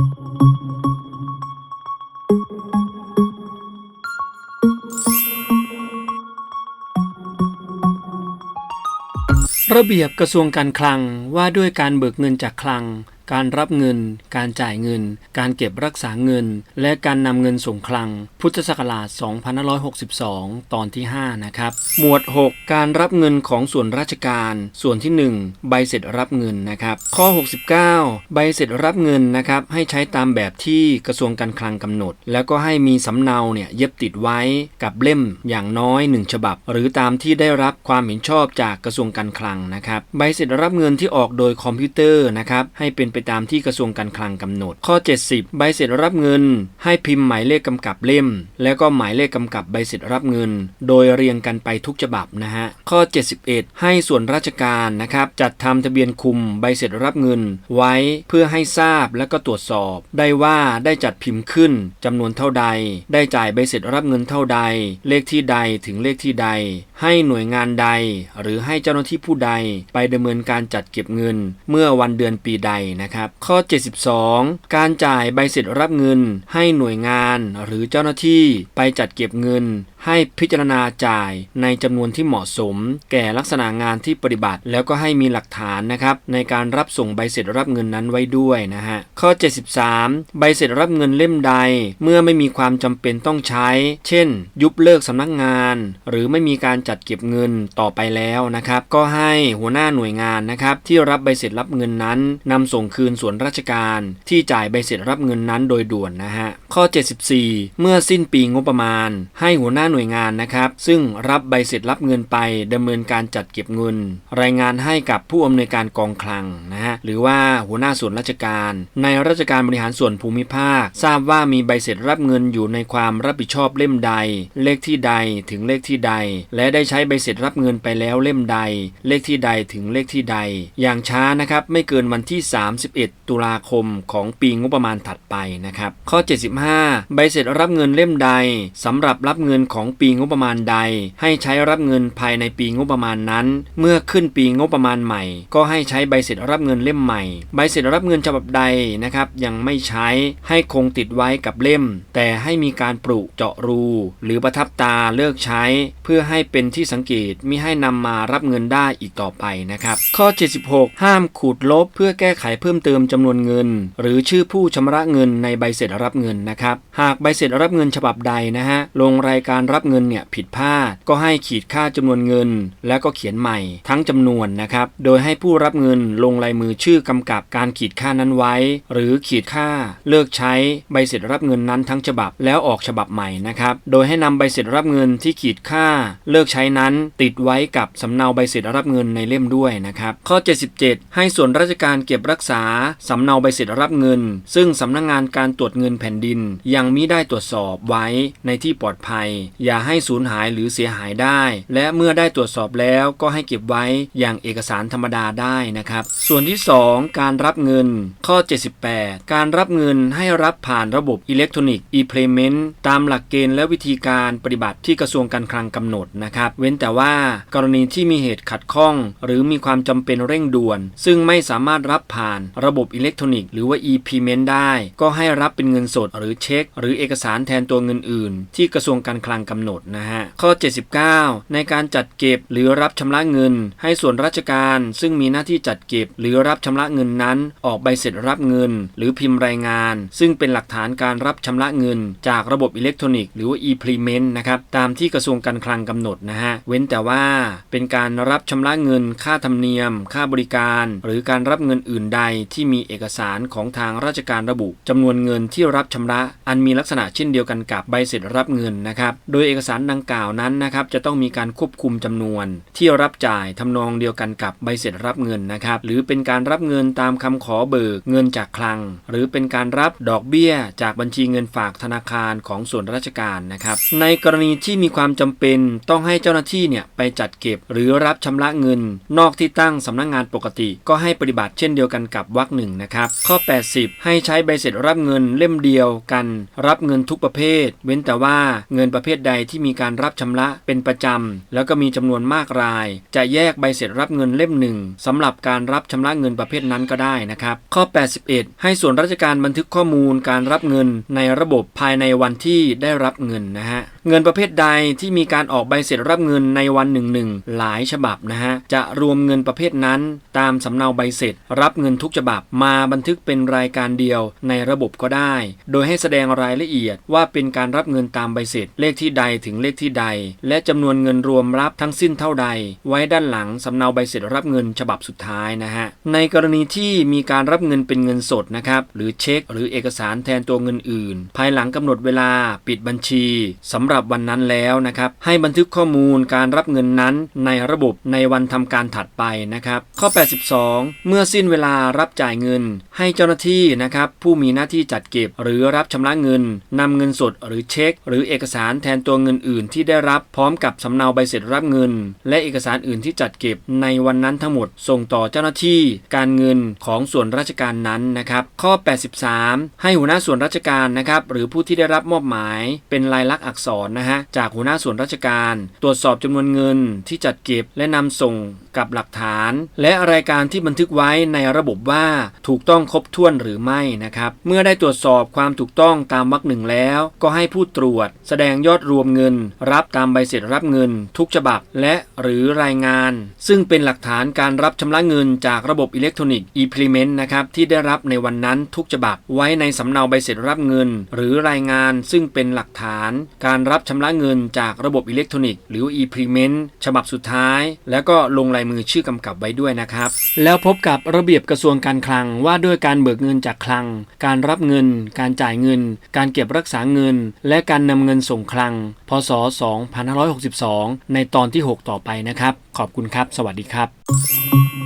ระเบียบกระทรวงการคลังว่าด้วยการเบิกเงินจากคลัง การรับเงิน การจ่ายเงิน การเก็บรักษาเงิน และการนำเงินส่งคลัง พุทธศักราช 2562 ตอนที่ 5 นะครับ หมวด 6 การรับเงินของส่วนราชการ ส่วนที่ 1 ใบเสร็จรับเงินนะครับ ข้อ 69 ใบเสร็จรับเงินนะครับ ให้ใช้ตามแบบที่กระทรวงการคลังกำหนด แล้วก็ให้มีสำเนาเนี่ยเย็บติดไว้กับเล่มอย่างน้อย 1 ฉบับ หรือตามที่ได้รับความเห็นชอบจากกระทรวงการคลังนะครับ ใบเสร็จรับเงินที่ออกโดยคอมพิวเตอร์นะครับ ให้เป็นไปตามที่กระทรวงการคลังกำหนด ข้อ 70 ใบเสร็จรับเงิน ให้พิมพ์หมายเลขกำกับเล่ม แล้วก็หมายเลขกำกับใบเสร็จรับเงิน โดยเรียงกันไปทุกฉบับนะฮะข้อ 71 ให้ส่วนราชการนะครับจัดทำทะเบียนคุมใบเสร็จรับเงิน ไว้เพื่อให้ทราบและก็ตรวจสอบ ได้ว่าได้จัดพิมพ์ขึ้นจำนวนเท่าใด ได้จ่ายใบเสร็จรับเงินเท่าใด เลขที่ใดถึงเลขที่ใด ให้หน่วยงานใด หรือให้เจ้าหน้าที่ผู้ใดไปดำเนินการจัดเก็บเงิน เมื่อวันเดือนปีใดนะครับ ข้อ 72 การจ่ายใบเสร็จรับเงิน ให้หน่วยงาน หรือเจ้าหน้าที่ไปจัดเก็บเงิน ให้พิจารณาจ่ายในจำนวนที่เหมาะสม แก่ลักษณะงานที่ปฏิบัติ แล้วก็ให้มีหลักฐานนะครับในการรับส่งใบเสร็จรับเงินนั้นไว้ด้วยนะฮะข้อ 73 ใบเสร็จรับเงินเล่มใด เมื่อไม่มีความจำเป็นต้องใช้ เช่น ยุบเลิกสำนักงาน หรือไม่มีการจัดเก็บเงินต่อไปแล้วนะครับ ก็ให้หัวหน้าหน่วยงานนะครับที่รับใบเสร็จรับเงินนั้นนำส่งคืนส่วนราชการ ที่จ่ายใบเสร็จรับเงินนั้นโดยด่วนนะฮะข้อ 74 เมื่อสิ้นปีงบประมาณ ให้หัวหน้าหน่วยงานนะครับ ซึ่งรับใบเสร็จรับเงินไปดำเนินการจัดเก็บเงิน รายงานให้กับผู้อำนวยการกองคลังนะฮะหรือว่าหัวหน้าส่วนราชการ ในราชการบริหารส่วนภูมิภาค ทราบว่ามีใบเสร็จรับเงินอยู่ในความรับผิดชอบเล่มใด เลขที่ใดถึงเลขที่ใด และได้ใช้ใบเสร็จรับเงินไปแล้วเล่มใด เลขที่ใดถึงเลขที่ใด อย่างช้านะครับไม่เกินวันที่ 31 ตุลาคมของปีงบประมาณถัดไปนะครับข้อ 75 ใบเสร็จรับเงินเล่มใดสำหรับรับเงินของปีงบประมาณใด ให้ใช้รับเงินภายในปีงบประมาณนั้น เมื่อขึ้นปีงบประมาณใหม่ ก็ให้ใช้ใบเสร็จรับเงินเล่มใหม่ ใบเสร็จรับเงินฉบับใดนะครับยังไม่ใช้ให้คงติดไว้กับเล่ม แต่ให้มีการปลุเจาะรู หรือประทับตาเลิกใช้ เพื่อให้เป็นที่สังเกตมิให้นำมารับเงินได้อีกต่อไปนะครับ ข้อ 76 ห้ามขูดลบเพื่อแก้ไขเพิ่มเติมจำนวนเงิน หรือชื่อผู้ชำระเงินในใบเสร็จรับเงินนะครับ หากใบเสร็จรับเงินฉบับใดนะฮะลงรายการรับเงินเนี่ยผิดพลาด ก็ให้ขีดค่าจำนวนเงิน แล้วก็เขียนใหม่ทั้งจำนวนนะครับโดยให้ผู้รับเงินลงลายมือชื่อกำกับการขีดค่านั้นไว้ หรือขีดค่าเลิกใช้ใบเสร็จรับเงินนั้นทั้งฉบับแล้วออกฉบับใหม่นะครับโดยให้นำใบเสร็จรับเงินที่ขีดค่าเลิกใช้นั้น ติดไว้กับสำเนาใบเสร็จรับเงินในเล่มด้วยนะครับข้อ 77 ให้ส่วนราชการเก็บรักษาสำเนาใบเสร็จรับเงิน ซึ่งสำนักงงานการตรวจเงินแผ่นดินยังมิได้ตรวจสอบไว้ในที่ปลอดภัย อย่าให้สูญหายหรือเสียหายได้ และเมื่อได้ตรวจสอบแล้วก็ให้เก็บไว้อย่างเอกสารธรรมดาได้นะครับ ส่วนที่ 2 การรับเงินข้อ 78 การรับเงินให้รับผ่านระบบอิเล็กทรอนิกส์ e-payment ตามหลักเกณฑ์และวิธีการปฏิบัติที่กระทรวงการคลังกำหนดนะครับเว้นแต่ว่ากรณีที่มีเหตุขัดข้อง หรือมีความจำเป็นเร่งด่วน ซึ่งไม่สามารถรับผ่านระบบอิเล็กทรอนิกส์หรือว่า e-payment ได้ ก็ให้รับเป็นเงินสดหรือเช็คหรือเอกสารแทนตัวเงินอื่น ที่กระทรวงการคลังกำหนดนะฮะ ข้อ 79 ในการจัดเก็บหรือรับชำระเงิน ให้ส่วนราชการ ซึ่งมีหน้าที่จัดเก็บ หรือรับชำระเงินนั้น ออกใบเสร็จรับเงิน หรือพิมพ์รายงาน ซึ่งเป็นหลักฐานการรับชำระเงิน จากระบบอิเล็กทรอนิกส์หรือว่า e-payment นะครับตามที่กระทรวงการคลังกำหนดนะฮะเว้นแต่ว่าเป็นการรับชำระเงิน ค่าธรรมเนียม ค่าบริการ หรือการรับเงินอื่นใดที่มีเอกสารของทางราชการระบุจำนวนเงินที่รับชำระอันมีีลักษณะเช่นเดียวกันกับใบเสร็จรับเงินนะครับ โดยเอกสารดังกล่าวนั้นนะครับจะต้องมีการควบคุมจำนวน ที่รับจ่ายทำนองเดียวกันกับใบเสร็จรับเงินนะครับหรือเป็นการรับเงินตามคำขอเบิกเงินจากคลัง หรือเป็นการรับดอกเบี้ย จากบัญชีเงินฝากธนาคารของส่วนราชการนะครับ ในกรณีที่มีความจำเป็นต้องให้เจ้าหน้าที่เนี่ยไปจัดเก็บ หรือรับชำระเงิน นอกที่ตั้งสำนักงงานปกติ ก็ให้ปฏิบัติเช่นเดียวกันกับวรรคหนึ่งนะครับข้อ 80 ให้ใช้ใบเสร็จรับเงินเล่มเดียวกันรับเงินทุกประเภท เว้นแต่ว่าเงินประเภทใดที่มีการรับชำระเป็นประจำ แล้วก็มีจำนวนมากราย จะแยกใบเสร็จรับเงินเล่มหนึ่งสำหรับการรับชำระเงินประเภทนั้นก็ได้นะครับ ข้อ 81 ให้ส่วนราชการบันทึกข้อมูลการรับเงินในระบบภายในวันที่ได้รับเงินนะฮะ เงินประเภทใดที่มีการออกใบเสร็จรับเงินในวันหนึ่งหนึ่งหลายฉบับนะฮะจะรวมเงินประเภทนั้น ตามสำเนาใบเสร็จ รับเงินทุกฉบับมาบันทึกเป็นรายการเดียวในระบบก็ได้ โดยให้แสดงรายละเอียดว่าเป็นการรับเงินตามใบเสร็จ เลขที่ใดถึงเลขที่ใด และจำนวนเงินรวมรับทั้งสิ้นเท่าใด ไว้ด้านหลังสำเนาใบเสร็จรับเงินฉบับสุดท้ายนะฮะในกรณีที่มีการรับเงินเป็นเงินสดนะครับหรือเช็ค หรือเอกสารแทนตัวเงินอื่น ภายหลังกำหนดเวลาปิดบัญชีสำหรับวันนั้นแล้วนะครับให้บันทึกข้อมูลการรับเงินนั้นในระบบในวันทำการถัดไปนะครับข้อ 82 เมื่อสิ้นเวลารับจ่ายเงิน ให้เจ้าหน้าที่นะครับผู้มีหน้าที่จัดเก็บหรือรับชำระเงินนำเงินสดหรือเช็ค หรือเอกสารแทนตัวเงินอื่นที่ได้รับพร้อมกับสำเนาใบเสร็จรับเงิน และเอกสารอื่นที่จัดเก็บในวันนั้นทั้งหมด ส่งต่อเจ้าหน้าที่การเงินของส่วนราชการนั้นนะครับ ข้อ 83 ให้หัวหน้าส่วนราชการนะครับหรือผู้ที่ได้รับมอบหมายเป็นลายลักษณ์อักษรนะฮะจากหัวหน้าส่วนราชการ ตรวจสอบจำนวนเงินที่จัดเก็บและนำส่งกับหลักฐาน และรายการที่บันทึกไว้ในระบบว่าถูกต้องครบถ้วนหรือไม่นะครับ เมื่อได้ตรวจสอบความถูกต้องตามวรรคหนึ่งแล้ว ก็ให้ผู้ตรวจ แสดงยอดรวมเงิน รับตามใบเสร็จรับเงิน ทุกฉบับและหรือรายงาน ซึ่งเป็นหลักฐานการรับชำระเงินจากระบบอิเล็กทรอนิกส์ e-payment นะครับที่ได้รับในวันนั้นทุกฉบับ ไว้ในสำเนาใบเสร็จรับเงิน หรือรายงาน ซึ่งเป็นหลักฐานการรับชำระเงินจากระบบอิเล็กทรอนิกส์หรือ e-payment ฉบับสุดท้าย แล้วก็ลงลายมือชื่อกำกับไว้ด้วยนะครับ แล้วพบกับระเบียบกระทรวงการคลังว่าด้วยการเบิกเงินจากคลัง การรับเงิน การจ่ายเงิน การเก็บรักษาเงิน และการนำเงินส่งคลัง พศ 2562 ในตอนที่ 6 ต่อไปนะครับ ขอบคุณครับ สวัสดีครับ